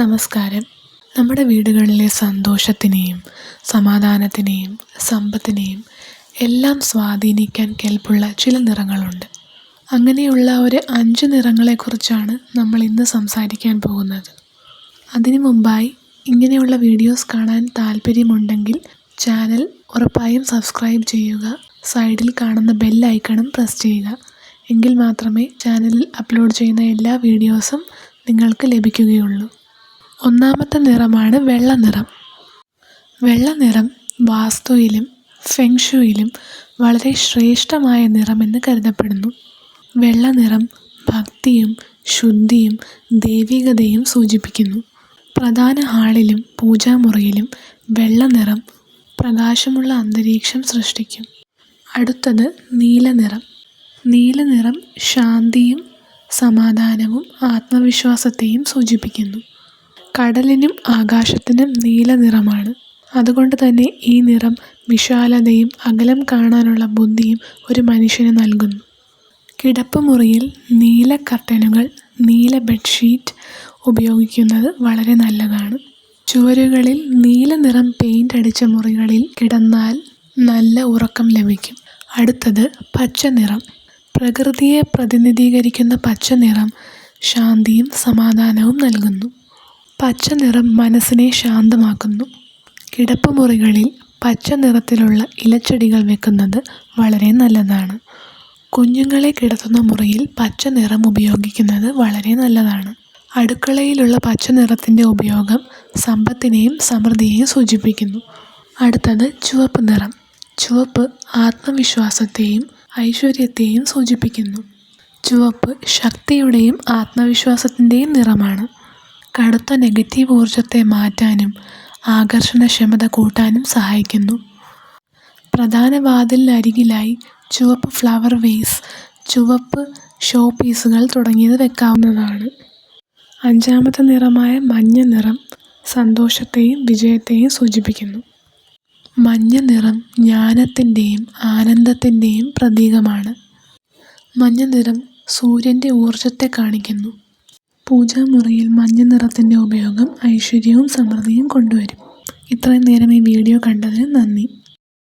നമസ്കാരം. നമ്മുടെ വീടുകളിലെ സന്തോഷത്തിനെയും സമാധാനത്തിനെയും സമ്പത്തിനെയും എല്ലാം സ്വാധീനിക്കാൻ കെൽപ്പുള്ള ചില നിറങ്ങളുണ്ട്. അങ്ങനെയുള്ള ഒരു അഞ്ച് നിറങ്ങളെക്കുറിച്ചാണ് നമ്മൾ ഇന്ന് സംസാരിക്കാൻ പോകുന്നത്. അതിനു മുമ്പായി ഇങ്ങനെയുള്ള വീഡിയോസ് കാണാൻ താല്പര്യമുണ്ടെങ്കിൽ ചാനൽ ഉറപ്പായും സബ്സ്ക്രൈബ് ചെയ്യുക സൈഡിൽ കാണുന്ന ബെൽ ഐക്കണും പ്രസ് ചെയ്യുക. എങ്കിൽ മാത്രമേ ചാനലിൽ അപ്ലോഡ് ചെയ്യുന്ന എല്ലാ വീഡിയോസും നിങ്ങൾക്ക് ലഭിക്കുകയുള്ളൂ. ഒന്നാമത്തെ നിറമാണ് വെള്ള നിറം വെള്ള നിറം ഫെങ്ഷുയിലും വളരെ ശ്രേഷ്ഠമായ നിറമെന്ന് കരുതപ്പെടുന്നു. വെള്ള നിറം ഭക്തിയും ശുദ്ധിയും ദൈവികതയും സൂചിപ്പിക്കുന്നു. പ്രധാന ഹാളിലും പൂജാമുറിയിലും വെള്ള നിറം പ്രകാശമുള്ള അന്തരീക്ഷം സൃഷ്ടിക്കും. അടുത്തത് നീലനിറം. നീലനിറം നീല നിറം ശാന്തിയും സമാധാനവും ആത്മവിശ്വാസത്തെയും സൂചിപ്പിക്കുന്നു. കടലിനും ആകാശത്തിനും നീല നിറമാണ്. അതുകൊണ്ട് തന്നെ ഈ നിറം വിശാലതയും അകലം കാണാനുള്ള ബുദ്ധിയും ഒരു മനുഷ്യന് നൽകുന്നു. കിടപ്പുമുറിയിൽ നീല കർട്ടനുകൾ നീല ബെഡ്ഷീറ്റ് ഉപയോഗിക്കുന്നത് വളരെ നല്ലതാണ്. ചുവരുകളിൽ നീല നിറം പെയിന്റ് അടിച്ച മുറികളിൽ കിടന്നാൽ നല്ല ഉറക്കം ലഭിക്കും. അടുത്തത് പച്ച നിറം. പ്രകൃതിയെ പ്രതിനിധീകരിക്കുന്ന പച്ച നിറം ശാന്തിയും സമാധാനവും നൽകുന്നു. പച്ച നിറം മനസ്സിനെ ശാന്തമാക്കുന്നു. കിടപ്പുമുറികളിൽ പച്ച നിറത്തിലുള്ള ഇലച്ചെടികൾ വെക്കുന്നത് വളരെ നല്ലതാണ്. കുഞ്ഞുങ്ങളെ കിടത്തുന്ന മുറിയിൽ പച്ച നിറം ഉപയോഗിക്കുന്നത് വളരെ നല്ലതാണ്. അടുക്കളയിലുള്ള പച്ച നിറത്തിന്റെ ഉപയോഗം സമ്പത്തിനെയും സമൃദ്ധിയെയും സൂചിപ്പിക്കുന്നു. അടുത്തത് ചുവപ്പ് നിറം. ചുവപ്പ് ആത്മവിശ്വാസത്തെയും ഐശ്വര്യത്തെയും സൂചിപ്പിക്കുന്നു. ചുവപ്പ് ശക്തിയുടെയും ആത്മവിശ്വാസത്തിന്റെയും നിറമാണ്. കടുത്ത നെഗറ്റീവ് ഊർജത്തെ മാറ്റാനും ആകർഷണക്ഷമത കൂട്ടാനും സഹായിക്കുന്നു. പ്രധാന വാതിലിനരികിലായി ചുവപ്പ് ഫ്ലവർ വേസ് ചുവപ്പ് ഷോ പീസുകൾ തുടങ്ങിയത് വെക്കാവുന്നതാണ്. അഞ്ചാമത്തെ നിറമായ മഞ്ഞ നിറം സന്തോഷത്തെയും വിജയത്തെയും സൂചിപ്പിക്കുന്നു. മഞ്ഞ നിറം ജ്ഞാനത്തിന്റെയും ആനന്ദത്തിന്റെയും പ്രതീകമാണ്. മഞ്ഞ നിറം സൂര്യന്റെ ഊർജത്തെ കാണിക്കുന്നു. പൂജാമുറിയിൽ മഞ്ഞ നിറത്തിന്റെ ഉപയോഗം ഐശ്വര്യവും സമൃദ്ധിയും കൊണ്ടുവരും. ഇത്രയും നേരം ഈ വീഡിയോ കണ്ടതിന് നന്ദി.